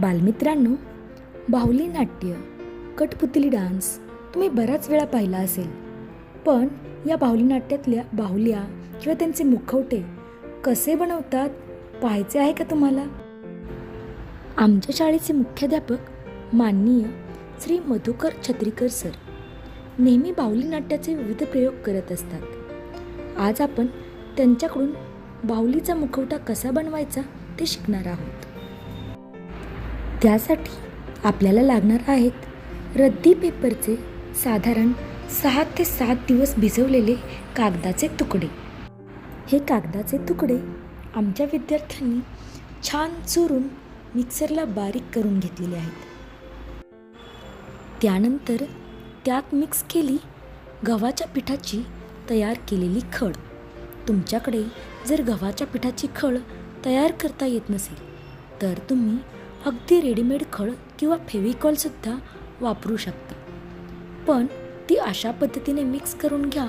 बालमित्रांनो बाहुली नाट्य कठपुतली डान्स तुम्ही बराच वेळा पाहिला असेल. पण या बाहुली नाट्यातल्या बाहुल्या किंवा त्यांचे मुखवटे कसे बनवतात पाहायचे आहे का तुम्हाला? आमच्या शाळेचे मुख्याध्यापक माननीय श्री मधुकर छत्रीकर सर नेहमी बाहुली नाट्याचे विविध प्रयोग करत असतात. आज आपण त्यांच्याकडून बाहुलीचा मुखवटा कसा बनवायचा ते शिकणार आहोत. त्यासाठी आपल्याला लागणार आहेत रद्दी पेपरचे साधारण सहा ते सात दिवस भिजवलेले कागदाचे तुकडे. हे कागदाचे तुकडे आमच्या विद्यार्थ्यांनी छान चुरून मिक्सरला बारीक करून घेतलेले आहेत. त्यानंतर त्यात मिक्स केली गव्हाच्या पिठाची तयार केलेली खड तुमच्याकडे जर गव्हाच्या पिठाची खळ तयार करता येत नसेल तर तुम्ही अगदी रेडीमेड खळ किंवा फेविकॉलसुद्धा वापरू शकता. पण ती अशा पद्धतीने मिक्स करून घ्या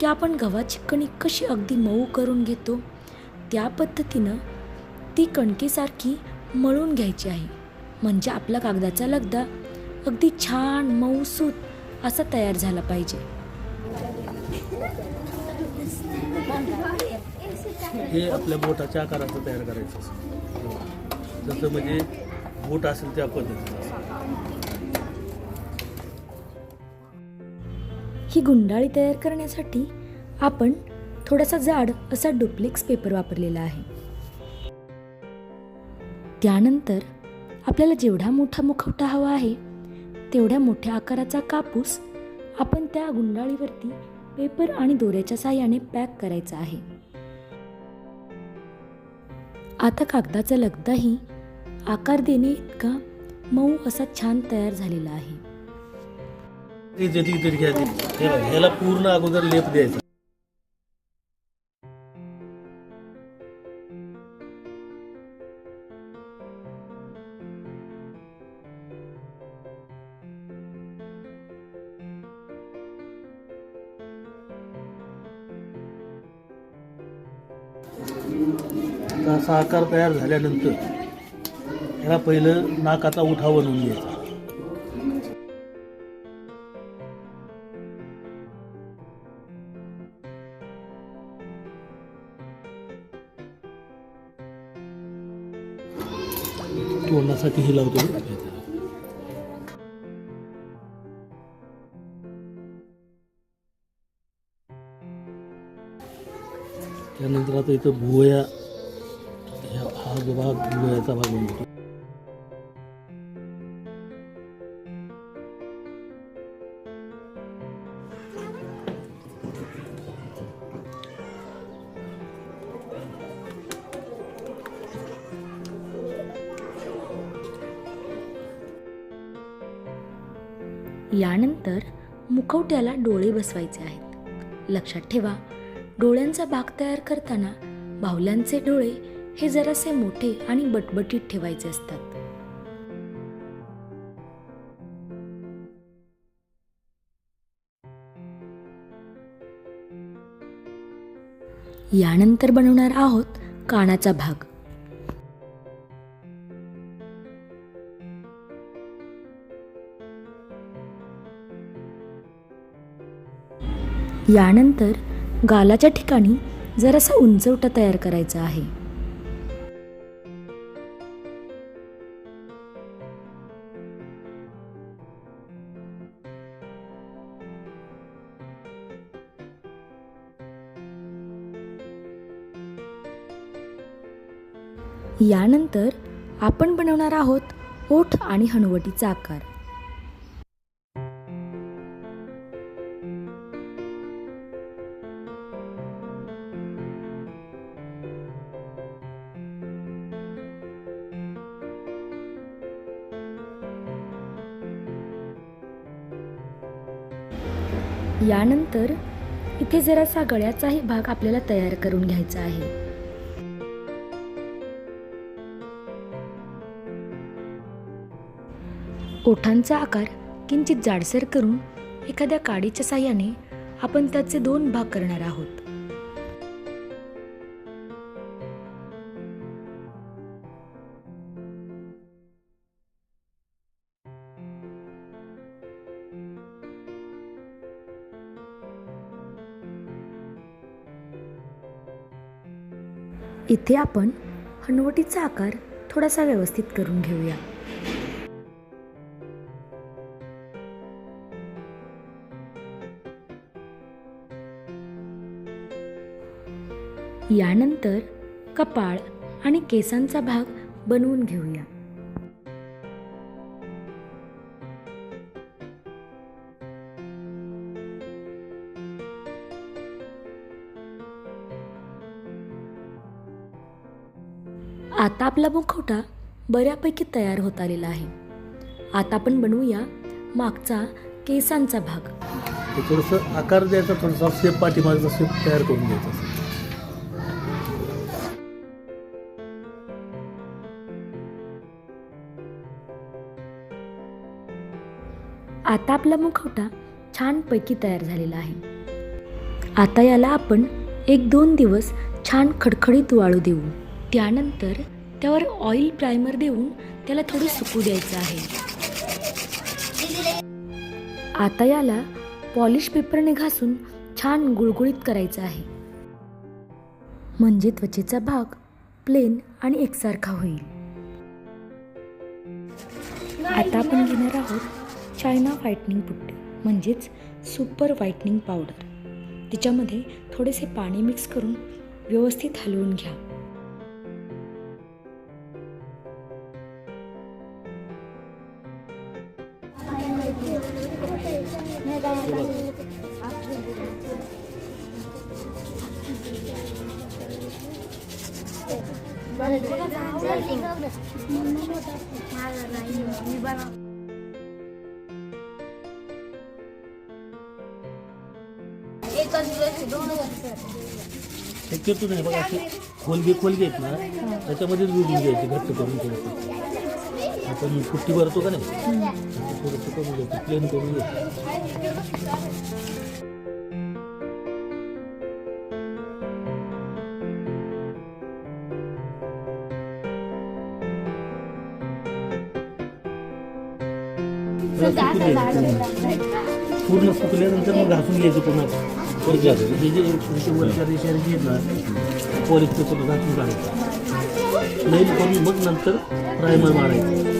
की आपण गव्हाची कणिक कशी अगदी मऊ करून घेतो त्या पद्धतीनं ती कणकेसारखी मळून घ्यायची आहे. म्हणजे आपला कागदाचा लगदा अगदी छान मऊसूत असा तयार झाला पाहिजे. हे आपल्या बोटाच्या आकाराचं तयार करायचं. हो. जसं म्हणजे बूट असेल त्या पद्धतीचा ही गुंडाळी तयार करण्यासाठी आपण थोडासा जाड असा डुप्लेक्स पेपर वापरलेला आहे. त्यानंतर आपल्याला जेवढा मोठा मुखवटा हवा आहे तेवढ्या मोठ्या आकाराचा कापूस आपण त्या गुंडाळीवरती पेपर आणि दोऱ्याच्या साह्याने पॅक करायचा आहे. आता कागदाचा लगदाही आकार देणे इतका मऊ असा छान तयार झालेला आहे. ती पूर्ण अगोदर लेप द्यायचा. असा आकार तयार झाल्यानंतर ह्याला पहिलं नाकाचा उठा बनवून घ्यायचा. तोंडासाठी हे लावतो. त्यानंतर आता इथं भुवया ह्या- हा जो भाग भुवयाचा भाग बनतो यानंतर मुखवट्याला डोळे बसवायचे आहेत. लक्षात ठेवा डोळ्यांचा भाग तयार करताना बाहुल्यांचे डोळे हे जरासे मोठे आणि बटबटीत ठेवायचे असतात. यानंतर बनवणार आहोत कानाचा भाग. यानंतर गालाच्या ठिकाणी जरासा उंचवटा तयार करायचा आहे. यानंतर आपण बनवणार आहोत ओठ आणि हनुवटीचा आकार. यानंतर इथे जरासा गळ्याचाही भाग आपल्याला तयार करून घ्यायचा आहे. ओठांचा आकार किंचित जाडसर करून एखाद्या काडीच्या साह्याने आपण त्याचे दोन भाग करणार आहोत. इथे आपण हनुवटीचा आकार थोडासा व्यवस्थित करून घेऊया. यानंतर कपाळ आणि केसांचा भाग बनवून घेऊया. आता आपला मुखवटा बऱ्यापैकी तयार होत आलेला आहे. आता आपण बनवूया मागचा केसांचा भाग. ते थोडंसं आकार द्यायचा थोडासा शेप पाठीमागचा शेप तयार करून घ्यायचा. आता आपला मुखवटा छानपैकी तयार झालेला आहे. आता याला आपण एक दोन दिवस छान खडखडीत वाळू देऊ. त्यानंतर त्यावर ऑइल प्रायमर देऊन त्याला थोडं सुकू द्यायचं आहे. आता याला पॉलिश पेपरने घासून छान गुळगुळीत करायचं आहे. म्हणजे त्वचेचा भाग प्लेन आणि एकसारखा होईल. आता आपण घेणार आहोत चायना व्हाईटनिंग पुट्टी म्हणजेच सुपर व्हाईटनिंग पावडर तिच्यामध्ये थोडेसे पाणी मिक्स करून व्यवस्थित हलवून घ्या. शक्यतो नाही बघा असे खोलगे खोलगे आहेत ना त्याच्यामध्येच जोडून घ्यायचे घट्ट करून थोडंसं आपण पुट्टी भरतो का नाही? थोडंसं करून घ्यायचं प्लेन करून घ्यायचं. पूर्ण. पूर्ण सुकल्यानंतर मग घासून घ्यायचं पुन्हा. वरच्या हे जे छोटे वरच्या रेषा जे ना पॉलिश पेपर घासून काढायचं मग नंतर प्रायमर मारायचं.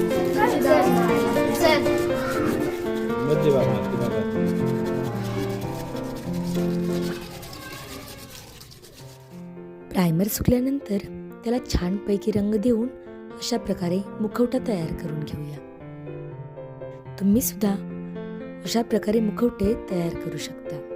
प्रायमर सुकल्यानंतर त्याला छानपैकी रंग देऊन अशा प्रकारे मुखवटा तयार करून घेऊया. तुम्ही सुद्धा अशा प्रकारे मुखवटे तयार करू शकता.